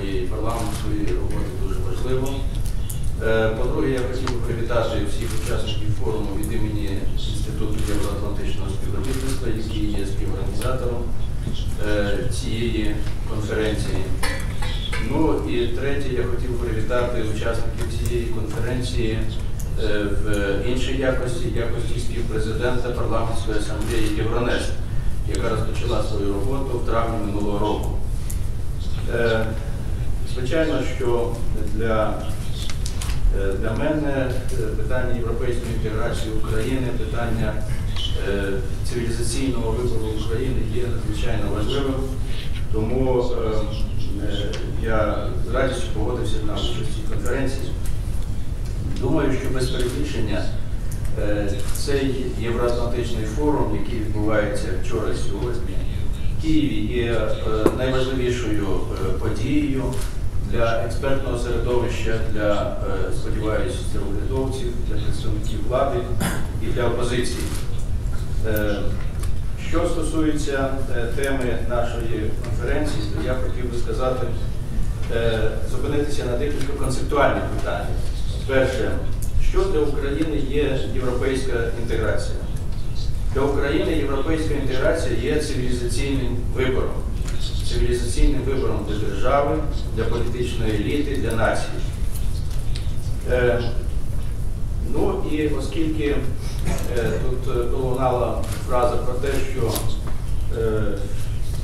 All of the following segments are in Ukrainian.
своєї парламентської роботи дуже важливо. Е, По-друге, я хотів би привітати всіх учасників форуму від імені Інституту Євроатлантичного співробітництва, який є співорганізатором е, цієї конференції. Ну і третє, я хотів привітати учасників цієї конференції е, в іншій якості, якості співпрезидента парламентської асамблеї Євронест, яка розпочала свою роботу в травні минулого року. Звичайно, що для, е, для мене е, питання європейської інтеграції України, питання е, цивілізаційного вибору України є надзвичайно важливим. Тому я з радістю погодився на участь в конференції. Думаю, що без перебільшення цей євроатлантичний форум, який відбувається вчора сьогодні в Києві, є найважливішою подією для експертного середовища, для, е, сподіваюся, для урядовців, для представників влади і для опозиції. Е, Що стосується е, теми нашої конференції, то я хотів би сказати, зупинитися на декілька концептуальних питань. Перше, що для України є європейська інтеграція? Для України європейська інтеграція є цивілізаційним вибором. Цивілізаційним вибором для держави, для політичної еліти, для нації. Е, Ну і оскільки е, тут е, пролунала фраза про те, що е,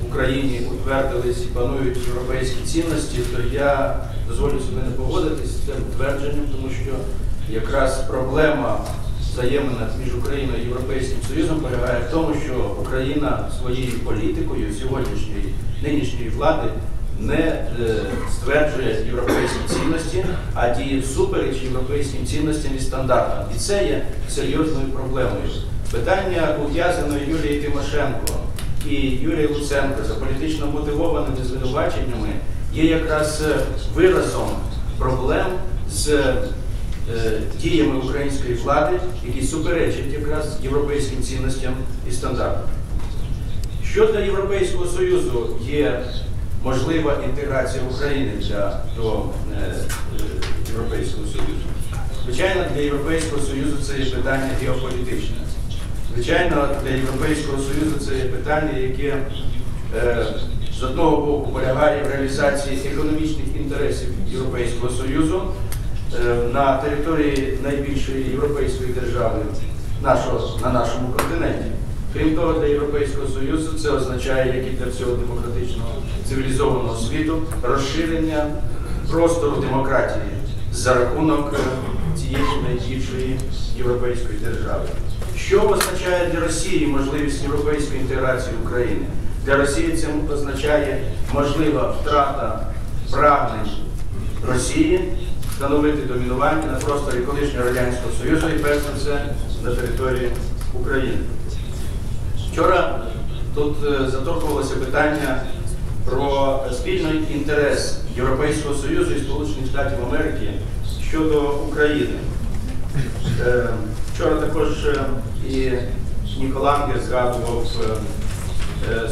в Україні утвердились і панують європейські цінності, то я дозволю собі не погодитись з цим твердженням, тому що якраз проблема взаємин між Україною і Європейським Союзом полягає в тому, що Україна своєю політикою сьогоднішньої нинішньої влади не е, стверджує європейські цінності, а діє всупереч європейським цінностям і стандартам. І це є серйозною проблемою. Питання ув'язаної Юлії Тимошенко і Юрія Луценка за політично мотивованими звинуваченнями є якраз е, виразом проблем з діями української влади, які суперечать якраз європейським цінностям і стандартам. Що для Європейського Союзу є можлива інтеграція України для, до е, е, Європейського Союзу? Звичайно, для Європейського Союзу це є питання геополітичне. Звичайно, для Європейського Союзу це є питання, яке е, з одного боку полягає в реалізації економічних інтересів Європейського Союзу е, на території найбільшої європейської держави нашого, на нашому континенті. Крім того, для Європейського Союзу це означає, як і для всього демократичного цивілізованого світу, розширення простору демократії за рахунок е, цієї найбільшої європейської держави. Що означає для Росії можливість європейської інтеграції України? Для Росії це означає можлива втрата прагнень Росії встановити домінування на просторі колишнього Радянського Союзу і перш за все на території України. Вчора тут е, заторкувалося питання про спільний інтерес Європейського Союзу і Сполучених Штатів Америки щодо України. Е, Вчора також е, і Ніколангер згадував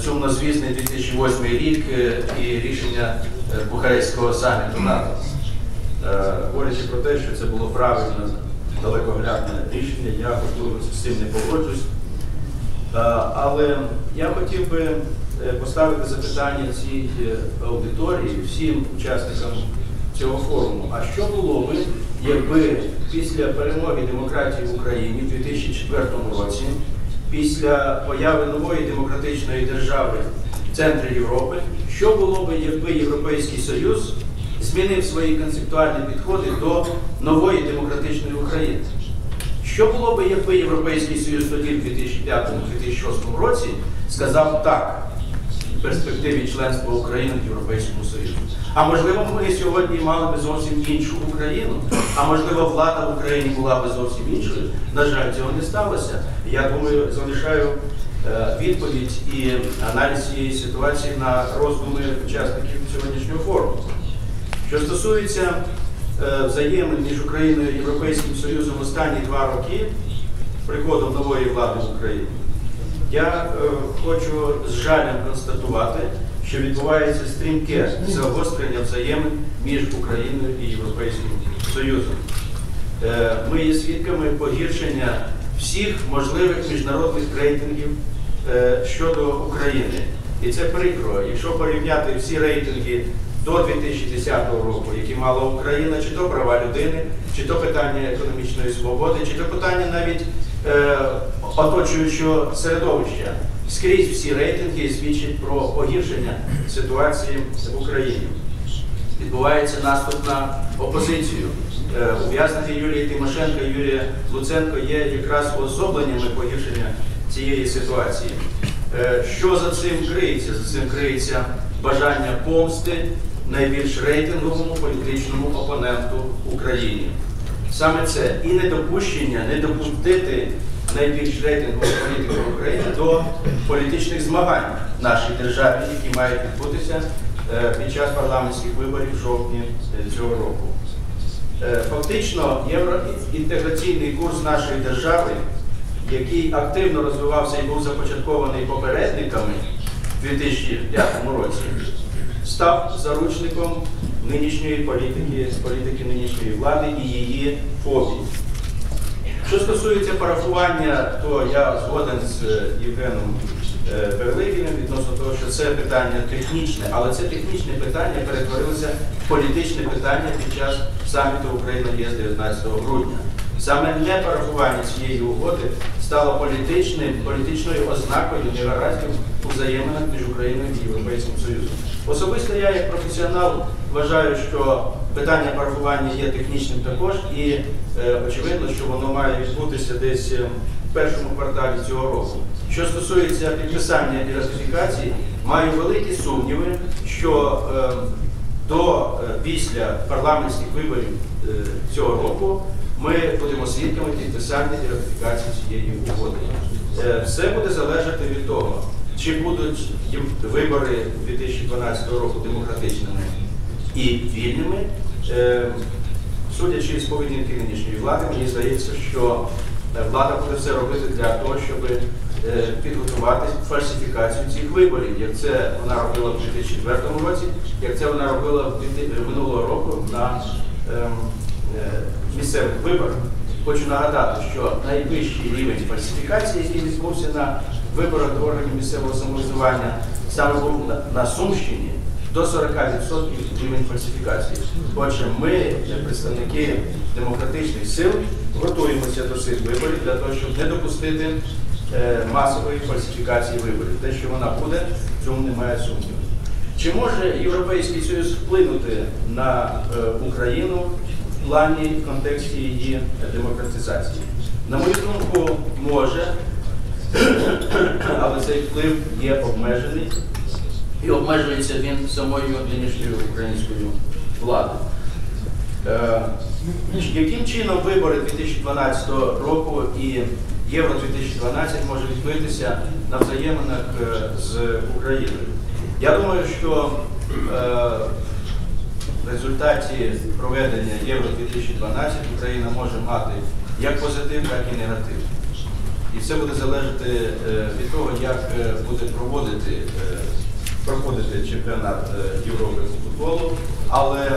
сумнозвісний 2008 рік і рішення Бухарестського саміту НАТО. Е, Говорячи про те, що це було правильне, далекоглядне рішення, я можливо з цим не погоджусь. Е, Але я хотів би е, поставити запитання цій аудиторії, всім учасникам цього форуму. А що було би, якби після перемоги демократії в Україні в 2004 році, після появи нової демократичної держави в центрі Європи, що було би, якби Європейський Союз змінив свої концептуальні підходи до нової демократичної України? Що було б, якби Європейський Союз тоді в 2005-2006 році сказав так в перспективі членства України в Європейському Союзі? А можливо, ми сьогодні мали би зовсім іншу Україну, а можливо, влада в Україні була би зовсім іншою. На жаль, цього не сталося. Я думаю, залишаю е, відповідь і аналіз цієї ситуації на роздуми учасників сьогоднішнього форуму. Що стосується е, взаємин між Україною і Європейським Союзом останні два роки приходом нової влади в Україні, я е, хочу з жалем констатувати, що відбувається стрімке загострення взаємин між Україною і Європейським Союзом. Е, Ми є свідками погіршення всіх можливих міжнародних рейтингів щодо України. І це прикро. Якщо порівняти всі рейтинги до 2010 року, які мала Україна, чи то права людини, чи то питання економічної свободи, чи то питання навіть е, оточуючого середовища, скрізь всі рейтинги свідчать про погіршення ситуації в Україні відбувається наступ на опозицію. Е, Ув'язнення Юлії Тимошенко і Юрія Луценко є якраз особленнями погіршення цієї ситуації. Е, Що за цим криється? За цим криється бажання помсти найбільш рейтинговому політичному опоненту Україні. Саме це і недопущення, не допустити найбільш рейтингових політиків України до політичних змагань в нашій державі, які мають відбутися е, під час парламентських виборів в жовтні е, цього року. Е, Фактично, євроінтеграційний курс нашої держави, який активно розвивався і був започаткований попередниками в 2005 році, став заручником нинішньої політики, політики нинішньої влади і її фобій. Що стосується парафування, то я згоден з е, Євгеном е, Перлигіним відносно того, що це питання технічне, але це технічне питання перетворилося в політичне питання під час саміту Україна ЄС 19 грудня. Саме не парафування цієї угоди стало політичним, політичною ознакою негараздів у між Україною і Європейським Союзом. Особисто я, як професіонал, вважаю, що питання парафування є технічним також, і е, очевидно, що воно має відбутися десь е, в першому кварталі цього року. Що стосується підписання і ратифікації, маю великі сумніви, що е, до е, після парламентських виборів е, цього року ми будемо свідками підписання і ратифікації цієї угоди. Е, Все буде залежати від того, чи будуть вибори 2012 року демократичними і вільними. Е, Судячи з поведінки нинішньої влади, мені здається, що е, влада буде все робити для того, щоб підготувати фальсифікацію цих виборів, як це вона робила в 2004 році, як це вона робила минулого року на ем, місцевих виборах. Хочу нагадати, що найвищий рівень фальсифікації, який відбувся на виборах до органів місцевого самоврядування, саме був на, Сумщині до 40% рівень фальсифікації. Отже, ми, представники демократичних сил, готуємося до цих виборів для того, щоб не допустити е, масової фальсифікації виборів. Те, що вона буде, в цьому немає сумніву. Чи може Європейський Союз вплинути на е, Україну плані в контексті її демократизації? На мою думку, може, але цей вплив є обмежений і обмежується він самою нинішньою українською владою. Е, яким чином вибори 2012 року і Євро 2012 може відбитися на взаєминах е, з Україною? Я думаю, що е, в результаті проведення Євро 2012 Україна може мати як позитив, так і негатив. І все буде залежати е, від того, як е, буде проводити, е, проходити чемпіонат Європи з футболу. Але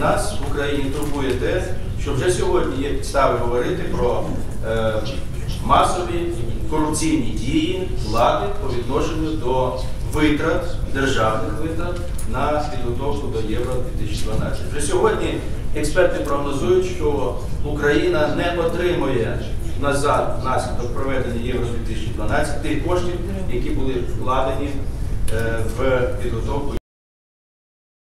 нас в Україні турбує те, що вже сьогодні є підстави говорити про масові корупційні дії влади по відношенню до витрат, державних витрат на підготовку до Євро 2012. Вже сьогодні експерти прогнозують, що Україна не отримує назад внаслідок проведення Євро 2012 тих коштів, які були вкладені е, в підготовку.